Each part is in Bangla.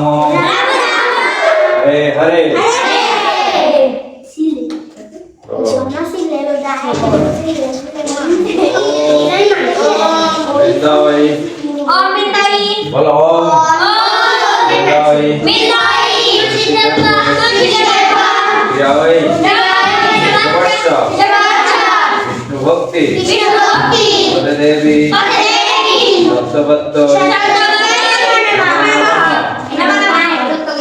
রাম রাম হরে হরে হৃদয় বলো ওম হৃদয় হৃদয় বিষ্ণু ভক্তি হরে দেবী সত্যবত্ত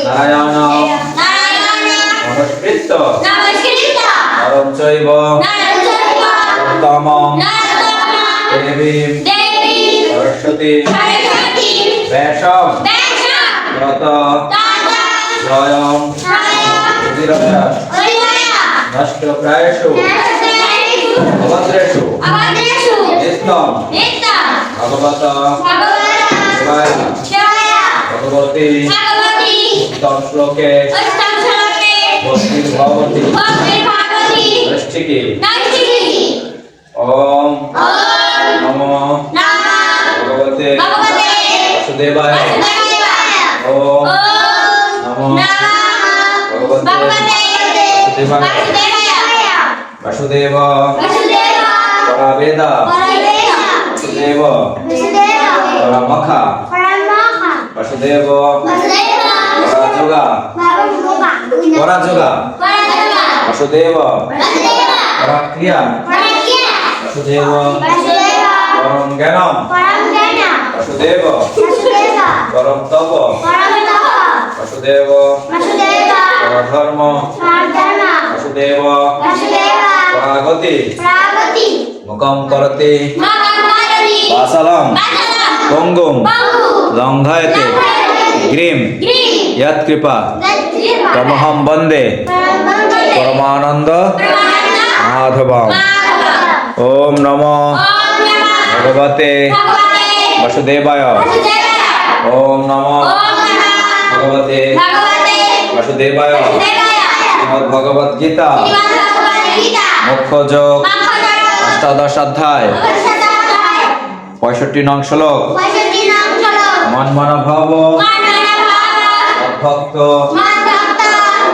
নারায়ণ নমস্কৃত পরম চৈব। উত্তম দেবী সরস্বতী। বেশম রত সুধীরতা নষ্ট প্রায়শু অভদ্রেষু। নিত্যম। ভগবত। ভগবতী। উত্তম শ্লোকে। ভক্তির ভগবতী দৃষ্টিকি ওম নমো ভগবতে বাসুদেবায় ওম নমো ভগবতে বাসুদেব পরাবেদা বাসুদেব পরামখা বাসুদেব পরাযোগা পরাযোগা বাসুদেব। পরাক্রিয়া। বাসুদেব। পরম জ্ঞানম বাসুদেব। পরম তপ বাসুদেব। পরধর্ম। বাসুদেব। পরাগতি। মুখম করতে। বাসালম। পঙ্গুম। লঙ্ঘয়তে। গ্রীম। যৎকৃপা তমহম বন্দে। পরমানন্দ মাধবম। ওম নমো ভগবতে বাসুদেবায়। ওম নমো ভগবতে বাসুদেবায়। ভগবদ গীতা মুখ্য যোগ অষ্টাদশ অধ্যায়। পঁয়ষট্টি নং শ্লোক। মনমন ভব ভক্ত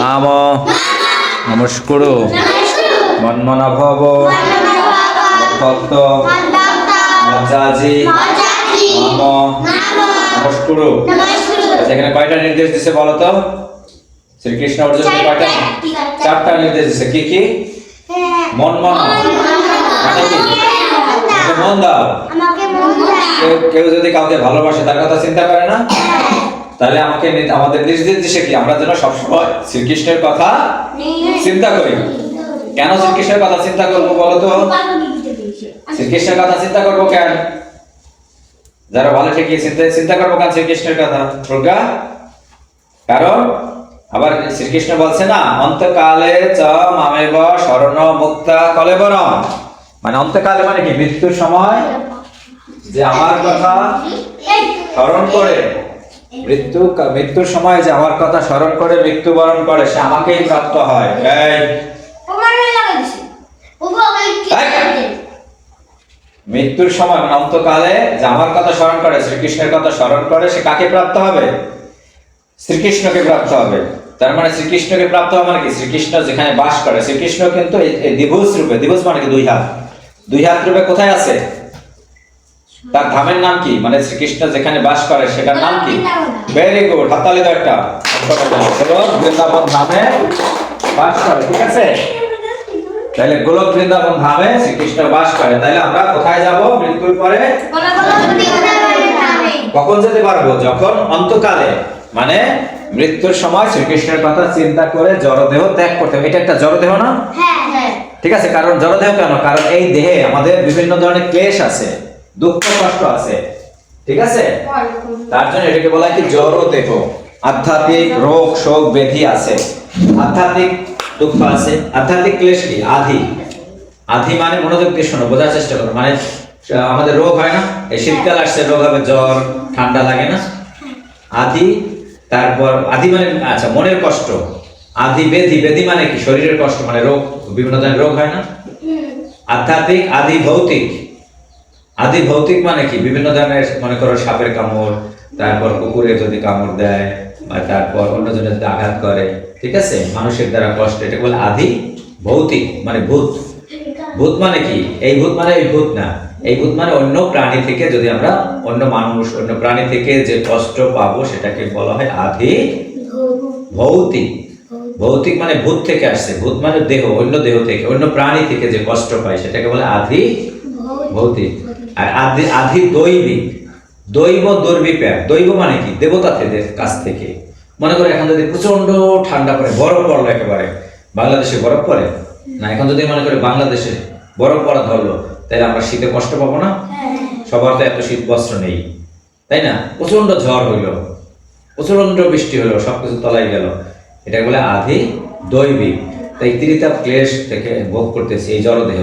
মাম নমস্কুরু। মনমন ভব ভক্ত মজ্জাজি। মাম নমস্কুরু। আচ্ছা এখানে কয়টা নির্দেশ দিছে বলো তো? শ্রীকৃষ্ণ অর্জুনকে কয়টা? চারটা নির্দেশ দিছে। কি কি? মন মন মানে কি মন দাও। কেউ যদি কাউকে ভালোবাসে তার কথা চিন্তা করে না? তাহলে আমাকে আমাদের নির্দেশ দেশে কি? আমরা যেন সবসময় শ্রীকৃষ্ণের কথা চিন্তা করি। কেন শ্রীকৃষ্ণের কথা চিন্তা করব বলো তো? শ্রীকৃষ্ণের কথা চিন্তা করব কেন? যারা ভালো ঠিকই চিন্তা চিন্তা করব কেন শ্রীকৃষ্ণের কথা? প্রজ্ঞা? কারণ আবার শ্রীকৃষ্ণ বলছে না অন্তকালে চ মামেব শরণ মুক্তা কলেবরম। মানে অন্তকালে মানে কি? মৃত্যুর সময় যে আমার কথা স্মরণ করে। মৃত্যু মৃত্যুর সময় যে আমার কথা স্মরণ করে মৃত্যুবরণ করে সে আমাকেই প্রাপ্ত হয়। মৃত্যুর সময় অন্তকালে যে আমার কথা স্মরণ করে শ্রীকৃষ্ণের কথা স্মরণ করে সে কাকে প্রাপ্ত হবে? শ্রীকৃষ্ণকে প্রাপ্ত হবে। তার মানে শ্রীকৃষ্ণকে প্রাপ্ত হবে মানে কি? শ্রীকৃষ্ণ যেখানে বাস করে শ্রীকৃষ্ণ কিন্তু এই দিবস রূপে দিবস মানে কি? দুই হাত। দুই হাত রূপে কোথায় আছে? তার ধামের নাম কি? মানে শ্রীকৃষ্ণ যেখানে বাস করে সেটার নাম কি? ভেরি গুড হাতালি দাও একটা। বৃন্দাবন ধামে বাস করে ঠিক আছে? তাহলে গোলক বৃন্দাবন ধামে শ্রীকৃষ্ণ বাস করে। তাহলে আমরা কোথায় যাব? মৃত্যুর পরে কখন যেতে পারব? যখন অন্তকালে মানে মৃত্যুর সময় শ্রীকৃষ্ণের কথা চিন্তা করে জড়দেহ ত্যাগ করতে হবে। এটা একটা জড়দেহ না? হ্যাঁ হ্যাঁ। ঠিক আছে কারণ জড়দেহ কেন? কারণ এই দেহে আমাদের বিভিন্ন ধরনের ক্লেশ আছে। দুঃখ কষ্ট আছে। ঠিক আছে? তার জন্য এটাকে বলা হয় কি জড় দেহ। আধ্যাত্মিক রোগ শোক ব্যাধি আছে। আধ্যাত্মিক দুঃখ আছে। আধ্যাত্মিক ক্লেশ কি? আধি। আধি মানে মনোযোগ দিয়ে শোনো বোঝার চেষ্টা করো। মানে আমাদের রোগ হয় না? এই শীতকাল আসছে রোগ হবে জ্বর ঠান্ডা লাগে না? আধি তারপর আধি মানে আচ্ছা মনের কষ্ট। আধি বেধি বেধি মানে কি? শরীরের কষ্ট মানে রোগ বিভিন্ন ধরনের রোগ হয় না? আধ্যাত্মিক আধি ভৌতিক। আদি ভৌতিক মানে কি? বিভিন্ন ধরনের, মনে করো, সাপের কামড়, তারপর কুকুরে যদি কামড় দেয়, বা তারপর অন্যজনের যদি আঘাত করে, ঠিক আছে? মানুষের দ্বারা কষ্ট, এটা বলে আদি ভৌতিক মানে ভূত। ভূত মানে কি? এই ভূত মানে এই ভূত না। এই ভূত মানে অন্য প্রাণী থেকে যদি আমরা অন্য মানুষ, অন্য প্রাণী থেকে যে কষ্ট পাবো, সেটাকে বলা হয় আদি ভৌতিক। ভৌতিক মানে ভূত থেকে আসছে। ভূত মানে দেহ, অন্য দেহ থেকে, অন্য প্রাণী থেকে যে কষ্ট পায়, সেটাকে বলে আধি ভৌতিক। আর আধি আধি দৈবিক দৈব দুর্বিপাক। দৈব মানে কি? দেবতা থেকে কাছ থেকে। মনে করো এখন যদি প্রচণ্ড ঠান্ডা পড়ে, বরফ পড়ল একেবারে, বাংলাদেশে বরফ পড়ে? না, এখন যদি মনে করে বাংলাদেশে বরফ পড়া ধরলো, তাহলে আমরা শীতে কষ্ট পাবো না? সবার তো এত শীত বস্ত্র নেই। তাই না? প্রচণ্ড ঝড় হইল। প্রচণ্ড বৃষ্টি হলো সবকিছু তলাই গেল। এটা বলে আধি দৈবিক তাই ত্রিতাপ ক্লেশ থেকে ভোগ করতেছে এই জড়দেহ।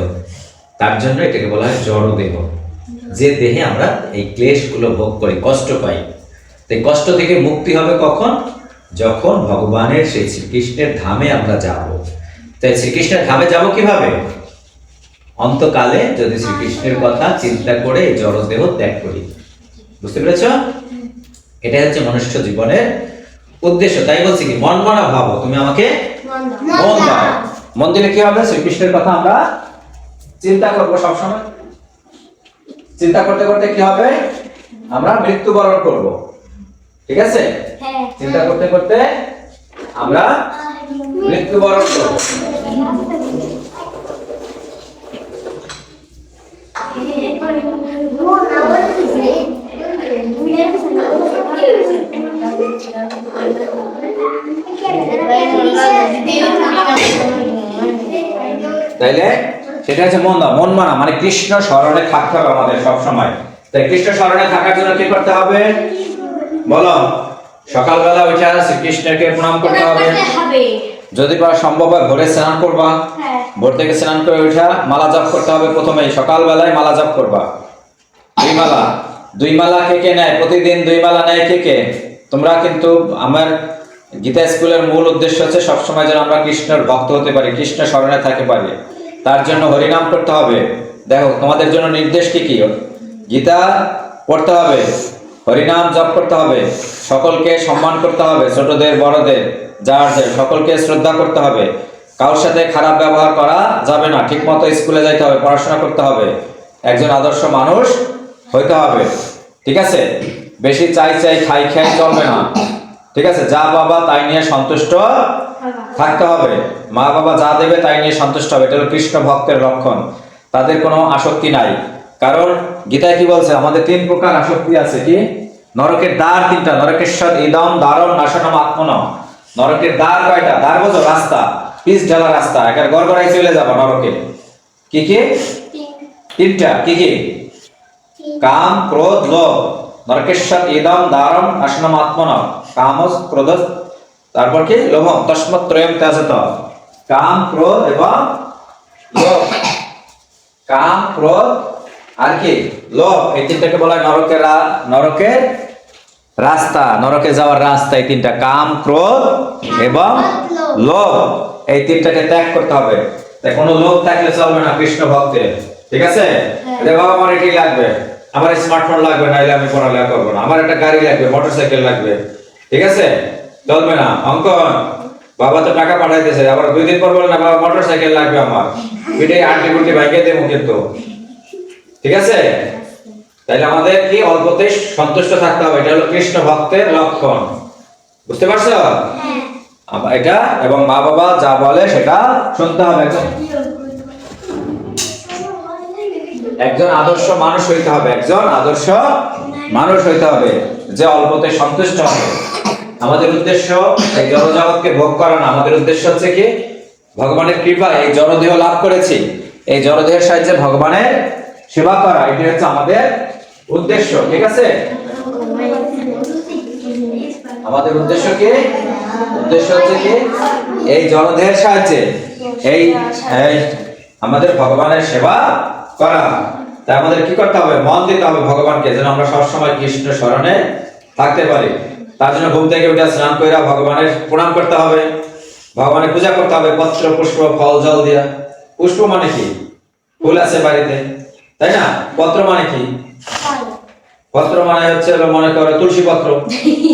তার জন্য এটাকে বলা হয় জড়দেহ। যে দেহে আমরা এই ক্লেশগুলো ভোগ করি কষ্ট পাই। তাই কষ্ট থেকে মুক্তি হবে কখন? যখন ভগবানের সেই শ্রীকৃষ্ণের ধামে আমরা যাব। তাই শ্রীকৃষ্ণের ধামে যাব কীভাবে? অন্তকালে যদি শ্রীকৃষ্ণের কথা চিন্তা করে এই জড়দেহ ত্যাগ করি। বুঝতে পেরেছ? এটাই হচ্ছে মনুষ্য জীবনের উদ্দেশ্য। তাই বলছি কি মন মনা ভাবো। তুমি আমাকে মন দাও। মন দিলে কি হবে? শ্রীকৃষ্ণের কথা আমরা চিন্তা করব সবসময়। চিন্তা করতে করতে কি হবে? আমরা মৃত্যুবরণ করব। ঠিক আছে? হ্যাঁ। চিন্তা করতে করতে আমরা মৃত্যুবরণ করব। তাইলে সেটা হচ্ছে মন মন মানা মানে কৃষ্ণ স্মরণে থাকতে হবে আমাদের সব সময় তাই কৃষ্ণ স্মরণে থাকার জন্য কি করতে হবে? বলো। সকালবেলা উঠে শ্রীকৃষ্ণকে প্রণাম করতে হবে। যদি বা সম্ভব হয় ভোরে স্নান করবা। হ্যাঁ। ভোর থেকে স্নান করে উঠা মালা জপ করতে হবে প্রথমে সকালবেলায় মালা জপ করবা। দুই মালা। দুই মালা কে কে নেয়? প্রতিদিন দুই মালা নেয় কে কে? তোমরা কিন্তু আমার গীতা স্কুলের মূল উদ্দেশ্য হচ্ছে সবসময় যেন আমরা কৃষ্ণের ভক্ত হতে পারি কৃষ্ণ স্মরণে থাকতে পারি। তার জন্য হরিনাম করতে হবে। দেখো, তোমাদের জন্য নির্দেশ কি কি? গীতা পড়তে হবে, হরিনাম জপ করতে হবে, সকলকে সম্মান করতে হবে, ছোটদের, বড়দের যার যে সকলকে শ্রদ্ধা করতে হবে। কারোর সাথে খারাপ ব্যবহার করা যাবে না ঠিক মতো স্কুলে যাইতে হবে, পড়াশোনা করতে হবে। একজন আদর্শ মানুষ হইতে হবে, ঠিক আছে? বেশি চাই চাই খাই খাই চলবে না, ঠিক আছে? যা বাবা তাই নিয়ে সন্তুষ্ট থাকতে হবে। মা বাবা যা দেবে তাই নিয়ে সন্তুষ্ট হবে। এটা হলো কৃষ্ণ ভক্তের লক্ষণ। তাদের কোনো আসক্তি নাই। কারণ গীতায় কি বলছে? আমাদের তিন প্রকার আসক্তি আছে কি? নরকের দ্বার তিনটা। নরকেশ্বর, ইদম, দারণ, নাশনম, আত্মনম। নরকের দ্বার কয়টা? দ্বার বোঝো রাস্তা। পিস ঢালা রাস্তা। একের গড়গড়াই চলে যাব নরকে। কি কি? তিনটা। কি কি? কাম, ক্রোধ, লোভ। নরকেশ্বর, ইদম দারম নাশনম, আত্মনম। কামস ক্রোধ তারপর কি? লোভ তস্মৎ ত্রয়ম ত্যাজত। কাম ক্রোধ এবং লোভ। কাম ক্রোধ আর কি? লোভ। এই তিনটাকে বলা হয় নরকের নরকের রাস্তা নরকে যাওয়ার রাস্তা এই তিনটা। কাম ক্রোধ এবং লোভ। এই তিনটাকে ত্যাগ করতে হবে। কোনো লোভ থাকলে চলবে না কৃষ্ণ ভক্তের। ঠিক আছে? রে বাবা আমার এটি লাগবে। আমার স্মার্টফোন লাগবে নাইলে আমি পড়ালেখা করব না। আমার একটা গাড়ি লাগবে মোটরসাইকেল লাগবে। ঠিক আছে? চলবে না। অঙ্কন বাবা তো টাকা পাঠাইতেছে আবার দুই দিন পর বলে না বাবা মোটরসাইকেল লাগবে আমার। পিঠে আটটি গুটি ভাইকে দেবো কিন্তু। ঠিক আছে? তাইলে আমাদের কি অল্পতে সন্তুষ্ট থাকতে হবে? এটা হলো কৃষ্ণ ভক্তের লক্ষণ। বুঝতে পারছ? এটা এবং মা বাবা যা বলে সেটা শুনতে হবে। একজন আদর্শ মানুষ হইতে হবে। একজন আদর্শ মানুষ হইতে হবে। যে অল্পতে সন্তুষ্ট হবে। আমাদের উদ্দেশ্য এই জড়জগৎকে ভোগ করা না। আমাদের উদ্দেশ্য হচ্ছে কি? ভগবানের কৃপা এই জড়দেহ লাভ করেছি। এই জড়দেহের সাহায্যে ভগবানের সেবা করা, এটি হচ্ছে আমাদের উদ্দেশ্য, ঠিক আছে? আমাদের উদ্দেশ্য কি? উদ্দেশ্য হচ্ছে কি? এই জলদেহের সাহায্যে এই আমাদের ভগবানের সেবা করা। তাই আমাদের কি করতে হবে? মন দিতে হবে ভগবানকে, যেন আমরা সবসময় কৃষ্ণ স্মরণে থাকতে পারি। তার জন্য ঘুম থেকে উঠে স্নান করে ভগবানের প্রণাম করতে হবে। ভগবানের পূজা করতে হবে, পত্র, পুষ্প, ফল, জল দিয়া। পুষ্প মানে কি? ফুল আছে বাড়িতে, তাই না? পত্র মানে কি? পত্র মানে হচ্ছে মনে করো তুলসী পত্র।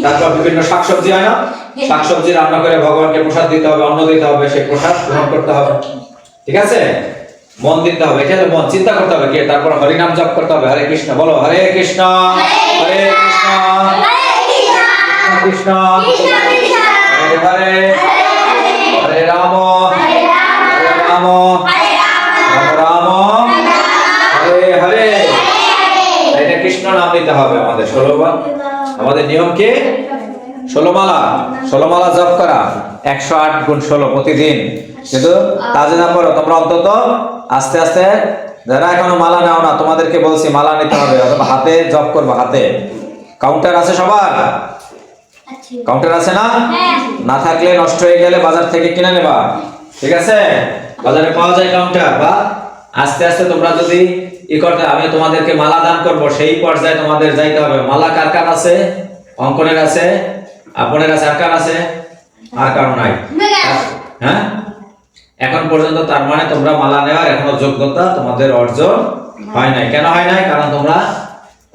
তারপর বিভিন্ন শাকসবজি হয় না? শাকসবজি রান্না করে ভগবানকে প্রসাদ দিতে হবে, অন্ন দিতে হবে, সেই প্রসাদ গ্রহণ করতে হবে। ঠিক আছে? মন দিতে হবে, এটা মন। চিন্তা করতে হবে কে? তারপর হরিনাম জপ করতে হবে, হরে কৃষ্ণ, বলো হরে কৃষ্ণ, হরে কৃষ্ণ। হরে হরে হরে রাম। হরে রাম। রাম রাম। হরে হরে। এটা কৃষ্ণ নাম নিতে হবে আমাদের আমাদের নিয়ম কি? জপ করা। একশো আট গুণ ষোলো প্রতিদিন। কিন্তু তা যদি না করো তোমরা অন্তত আস্তে আস্তে যারা এখনও মালা নাও না, তোমাদেরকে বলছি মালা নিতে হবে, অথবা হাতে জপ করব, হাতে। কাউন্টার আছে সবার? কাউন্টার আছে না? না থাকলে নষ্ট হয়ে গেলে বাজার থেকে কিনে নেবা। ঠিক আছে? বাজারে পাওয়া যায় কাউন্টার বা আস্তে আস্তে তোমরা যদি ই করতে আমি তোমাদেরকে মালা দান করব। সেই পর্যায়ে তোমাদের যাইতে হবে। মালা কার কার আছে? অঙ্কনের আছে? আপনের আছে? আর কার আছে? আর কারণ নাই। হ্যাঁ? এখন পর্যন্ত তার মানে তোমরা মালা নেওয়ার এখনও যোগ্যতা তোমাদের অর্জন হয় নাই। কেন হয় নাই? কারণ তোমরা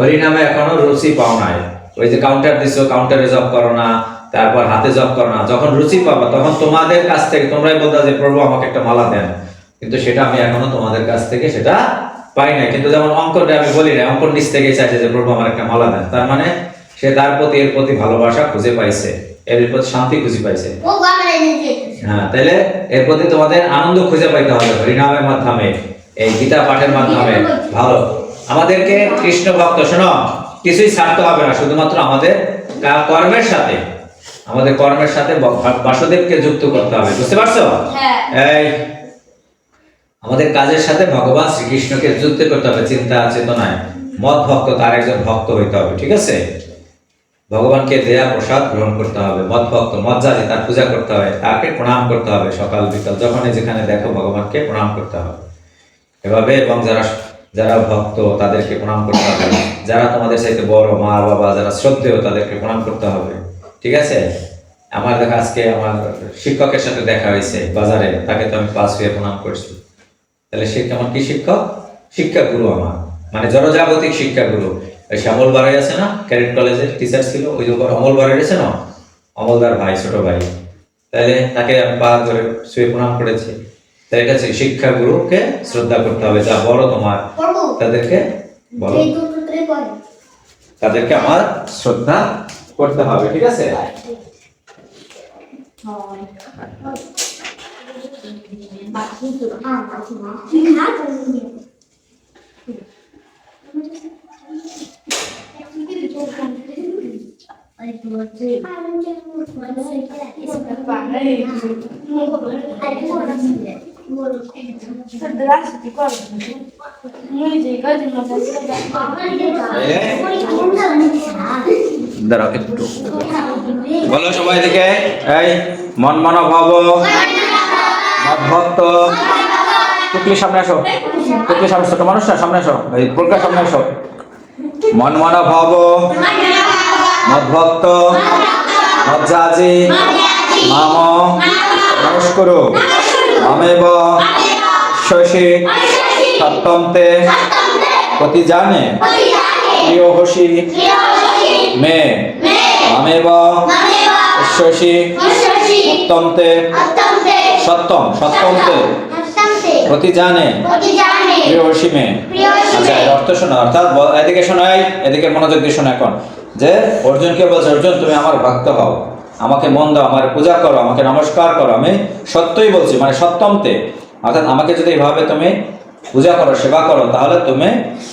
হরিনামে এখনও রুচি পাও নাই। ওই যে কাউন্টার দিছো কাউন্টারে জব করো না তারপর হাতে জব করো না যখন রুচি পাবা তখন তোমাদের কাছ থেকে তোমরাই বলতা যে প্রভু আমাকে একটা মালা দেন। কিন্তু সেটা আমি এখনও তোমাদের কাছ থেকে সেটা পাই নাই। কিন্তু যেমন অঙ্কনটা আমি বলি না অঙ্কন নিচ থেকে চাইছে যে প্রভু আমার একটা মালা দেন। তার মানে সে তার প্রতি এর প্রতি ভালোবাসা খুঁজে পাইছে। এর প্রতি শান্তি খুঁজে পাইছে। হ্যাঁ তাহলে এর প্রতি তোমাদের আনন্দ খুঁজে পাইতে হবে হরিনামের মাধ্যমে এই গীতা পাঠের মাধ্যমে। ভালো। আমাদেরকে কৃষ্ণ ভক্ত শোনো। কিছুই ছাড়তে হবে না শুধুমাত্র আমাদের কর্মের সাথে আমাদের কর্মের সাথে বাসুদেবকে যুক্ত করতে হবে বুঝতে পারছ? হ্যাঁ। এই আমাদের কাজের সাথে ভগবান শ্রীকৃষ্ণকে যুক্ত করতে হবে চিন্তা চেতনায়। মত ভক্ত তার একজন ভক্ত হইতে হবে ঠিক আছে? ভগবানকে দেয়া প্রসাদ গ্রহণ করতে হবে মত ভক্ত মত জাতি তার পূজা করতে হবে তাকে প্রণাম করতে হবে সকাল বিকাল যখনই যেখানে দেখো ভগবানকে প্রণাম করতে হবে। এভাবে এবং যারা যারা ভক্ত, তাদেরকে প্রণাম করতে হবে। যারা তোমাদের চাইতে বড় মা, বাবা, যারা শ্রদ্ধেয়, তাদেরকে প্রণাম করতে হবে। ঠিক আছে? আমার দেখা, আজকে আমার শিক্ষকের সাথে দেখা হয়েছে বাজারে। তাকে তো আমি পাস হয়ে প্রণাম করছি। তাহলে সে কেমন কি শিক্ষক? শিক্ষা গুরু আমার। মানে জনজাগতিক শিক্ষা গুরু ওই শ্যামল বারাই আছে না? ক্যারেট কলেজের টিচার ছিল। ওই যে অমল বারাই আছে না? অমলদার ভাই, ছোট ভাই। তাহলে তাকে আমি পা ধরে শুয়ে প্রণাম করেছি। তাই এটা হচ্ছে শিক্ষা গুরুকে শ্রদ্ধা করতে হবে। যা বড় তোমার। তাদেরকে বলো এই দুটো করে পড়ে তাদেরকে আমার শ্রদ্ধা করতে হবে ঠিক আছে Здравствуйте, как দাঁড়াও একটু। বলো সবাই দিকে এই, মন মন ভাব ভক্ত টুকলি সামনে আসো। টুকলি সামনে ছোট মানুষ না সামনে আসো। এই পুরকার সামনে আসো। মন মন ভাব মদ্ভক্ত মজ্জাজি, মাম নমস্কুরু মামেব শশী সপ্তমতে প্রতি জানে প্রিয় হসি মে মামেব শশী সপ্তমতে সপ্তম সপ্তমতে প্রতি জানে প্রিয় হসি মে। আচ্ছা এর অর্থ শোনো অর্থাৎ এদিকে শোনাই এদিকে মনোযোগ দিয়ে শোনো এখন। যে অর্জুনকে বলছে অর্জুন তুমি আমার ভক্ত হও। আমাকে মন দাও আমার পূজা করো আমাকে নমস্কার করো। আমি সত্যই বলছি মানে সপ্তমতে। অর্থাৎ আমাকে যদি এইভাবে তুমি পূজা করো, সেবা করো, তাহলে তুমি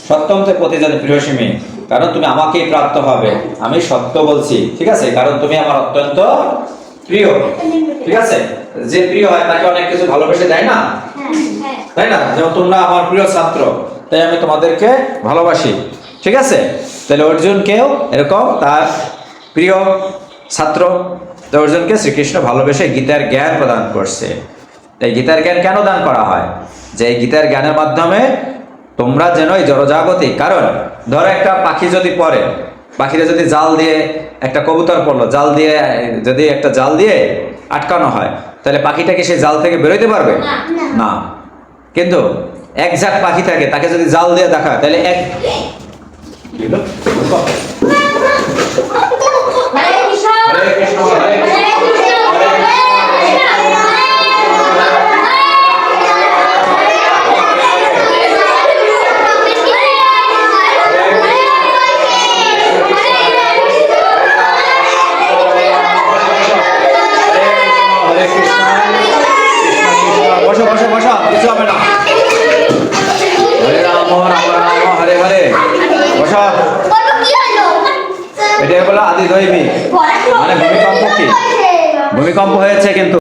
সপ্তমতে প্রতি জানে প্রিয়সীমী। কারণ তুমি আমাকেই প্রাপ্ত হবে। আমি সত্য বলছি, ঠিক আছে? কারণ তুমি আমার অত্যন্ত প্রিয়, ঠিক আছে? যে প্রিয় হয়, তাকে অনেক কিছু ভালোবেসে দেয় না? তাই না? যেমন তোমরা আমার প্রিয় ছাত্র, তাই আমি তোমাদেরকে ভালোবাসি, ঠিক আছে? তাহলে অর্জুন অর্জুনকেও এরকম তার প্রিয় ছাত্র অর্জুনকে শ্রীকৃষ্ণ ভালোবেসে গীতার জ্ঞান প্রদান করছে। এই গীতার জ্ঞান কেন দান করা হয়? যে এই গীতার জ্ঞানের মাধ্যমে তোমরা যেন এই জড়জাগতিক কারণ ধরো একটা পাখি যদি পড়ে পাখিটা যদি জাল দিয়ে একটা কবুতর পড়ল জাল দিয়ে যদি একটা জাল দিয়ে আটকানো হয় তাহলে পাখিটা কি সেই জাল থেকে বেরোতে পারবে? না। না। কিন্তু এক ঝাঁক পাখি থাকে তাকে যদি জাল দিয়ে দেখা তাহলে এক হরে কৃষ্ণ, হরে কৃষ্ণ। ভূমিকম্প হয়েছে কিন্তু